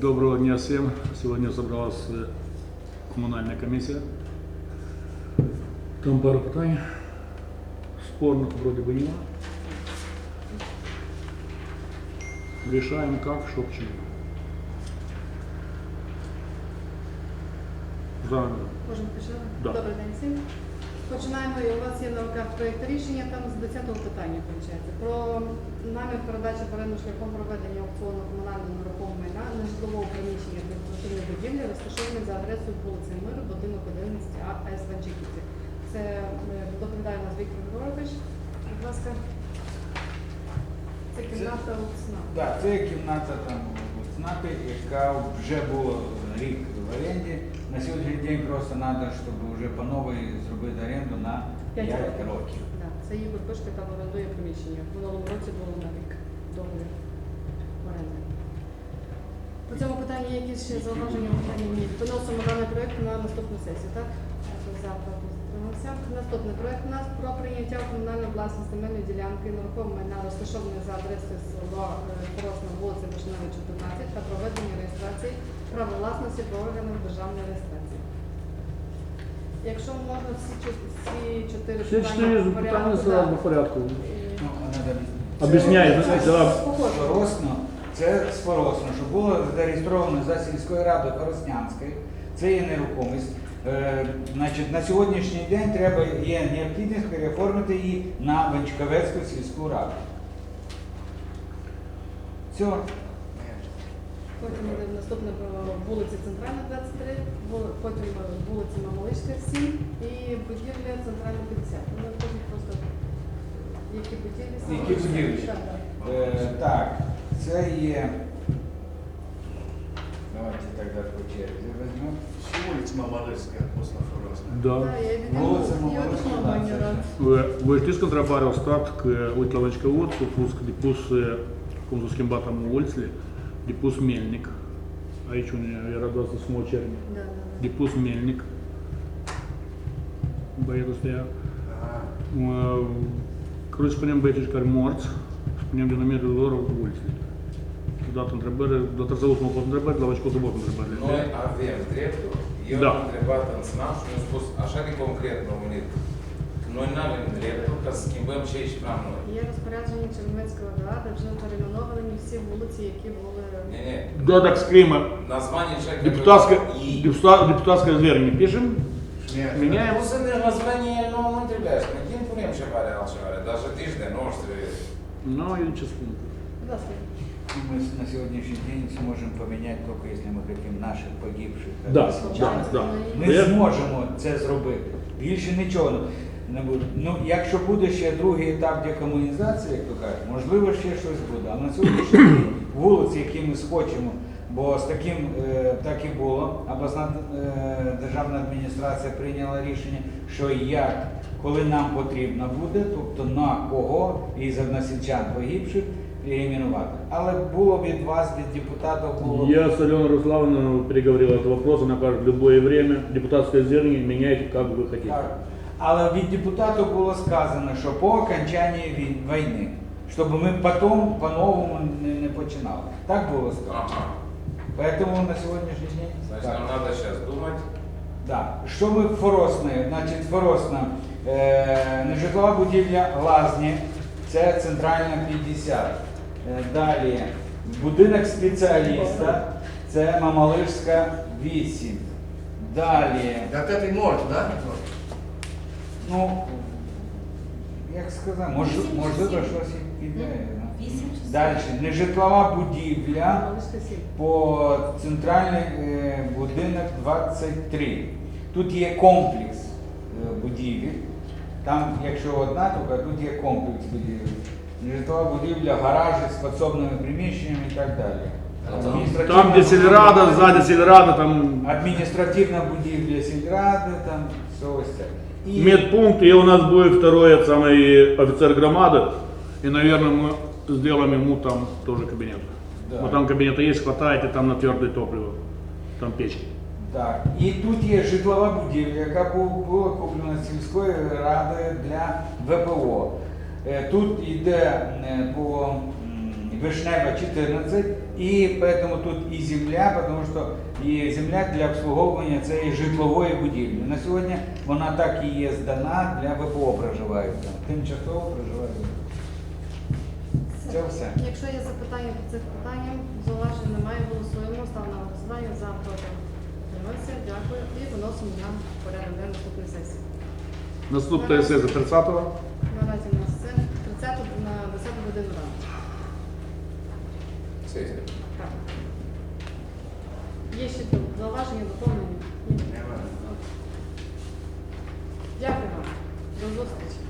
Доброго дня всем. Сегодня собралась э, коммунальная комиссия. Там пару питань. Спорных вроде бы нема. Решаем как, что к чему. Заново. Можемо почати? Да. Добрий день всім. Починаємо. У вас є на руках проєкт рішення, там з 10-го питання виходить. Про намір передачі оренду шляхом проведення аукціону комунального нерухомого майна на житлового приміщення адміністративної будівлі, розташованої за адресою вулиці Миру, будинок 11 А С Ванчиківці. Це е, доповідає нас Віктор Григорович. Будь ласка. Це кімната Оксна. Так, це кімната там ЦНАПі, яка вже була рік в оренді. На сьогоднішній день просто треба, щоб вже по новій зробити оренду на 5 років. Да, це Ігор Пишка там орендує приміщення. В минулому році було на рік договір оренди. По цьому питанні є якісь ще зауваження питання? Ні. Виносимо даний проєкт на наступну сесію, так? Затримався. Наступний проєкт у нас про прийняття у комунальну власність земельної ділянки нерухомої майна розташованої за адресою села е, Поросна, вулиця Вишнева, 14 та проведення реєстрації права власності по органам державної реєстрації. Якщо можна всі, всі чотири Все четыре порядку, сразу да. по порядку. Е, Ну, Об'ясняй, Це- да. Похоже. Це споросно, що було зареєстровано за сільською радою Фороснянської, це є нерухомість. Е, значить, на сьогоднішній день треба є необхідність переоформити її на Ванчковецьку сільську раду. Все. Потім по вулиці Центральна 23, потім вулиця Мамалишка 7 і будівля Центральна 50. Ну, потім просто які будівлі саме? Які будівлі? Так. Е, так, це є. Давайте тогда по черзі візьмемо. Вулиця Мамалевська, после Форосна. Да. Я Вулиця одного да, не це рад. В Войти контрабарил старт к Утловочка Водку, пуск дипус Кунзуским батам Ольцли, дипус depus Melnic, aici unde era doar să sumă cerni, da, da, da. depus Melnic, băietul ăsta, ah. Cruci spunem băieții care morți, spunem denumirile lor ultime. Dat întrebări, dat răzăuți mă fost întrebări, la început bot întrebări. Noi avem dreptul, eu da. am întrebat în SNAP și mi-a spus așa de concret românit, venit. Noi nu avem dreptul ca să schimbăm ce aici vreau noi. Є розпорядження Чернівецької ради, вже перейменовані всі вулиці, які були. Не, не. Да, так скрима. Название человека... Депутатское, И... депутат- депутатское зверение пишем, Смерть. меняем. Nu sunt de название, nu mă întrebești. Noi când punem ceva de altceva, даже тижни de noștri. Ну, и честно. Будь ласка. Мы на сегодняшний день сможем поменять только если мы хотим наших погибших. Да, да, да. Ми зможемо це зробити. Більше нічого не буде. Ну, якщо буде ще другий етап декомунізації, як то кажуть, можливо, ще щось буде. А на сьогоднішній день вулиці, які ми схочемо, бо з таким е, так і було. Обласна е, державна адміністрація прийняла рішення, що як, коли нам потрібно буде, тобто на кого із односельчан погибших переименувати. Але було від вас, від депутатів, було Я с Аленой Руслановной переговорил этот вопрос, она кажет, в любое время депутатское зерни меняйте, как вы хотите. Так. Але від депутатів було сказано, що по окончанні війни, щоб ми потім по-новому не, не починали. Так було сказано. Ага. Поэтому на сьогоднішній день. Значит, так. нам надо сейчас думать. Да. Що ми Форосне? Значить, Форосна, е, нежитлова будівля Лазні, це центральна 50. Е, далі будинок спеціаліста, це Мамалишська 8. Далі. Так это морд, да? Ну, як сказати, мож, можливо, щось і піде. ну. Далі, нежитлова будівля по центральний е, будинок 23. Тут є комплекс е, будівель. Там, якщо одна, то тут є комплекс будівель. Нежитлова будівля, гаражі з підсобними приміщеннями і так далі. Адміністративна Там, где сельрада, будівля- сзади сельрада, там Адміністративна будівля сільради, там все ось це. І- медпункт, и у нас будет второй это самый офицер громады. И, наверное, мы сделаем ему там тоже кабинет. Да. Вот там кабинета есть, хватает, и там на твердое топливо. Там печки. Так, і тут є житлова будівля, яка бу- була куплена сільською радою для ВПО. Е, Тут йде е, по м, Вишнева 14 І поэтому тут і земля, тому що і земля для обслуговування цієї житлової будівлі. На сьогодні вона так і є здана для ВПО проживають там. Тимчасово проживають. Це все. Якщо є запитання по цих питанням, зауважень немає, голосуємо, ставимо на голосування за проти. Утримався, дякую. І виносимо на порядок денний наступної сесії. Наступна сесія 30-го. Наразі у нас це 30 на 10 годину ранку. Сесія. Так. Є ще тут зауваження, доповнення? Дякую вам. До зустрічі.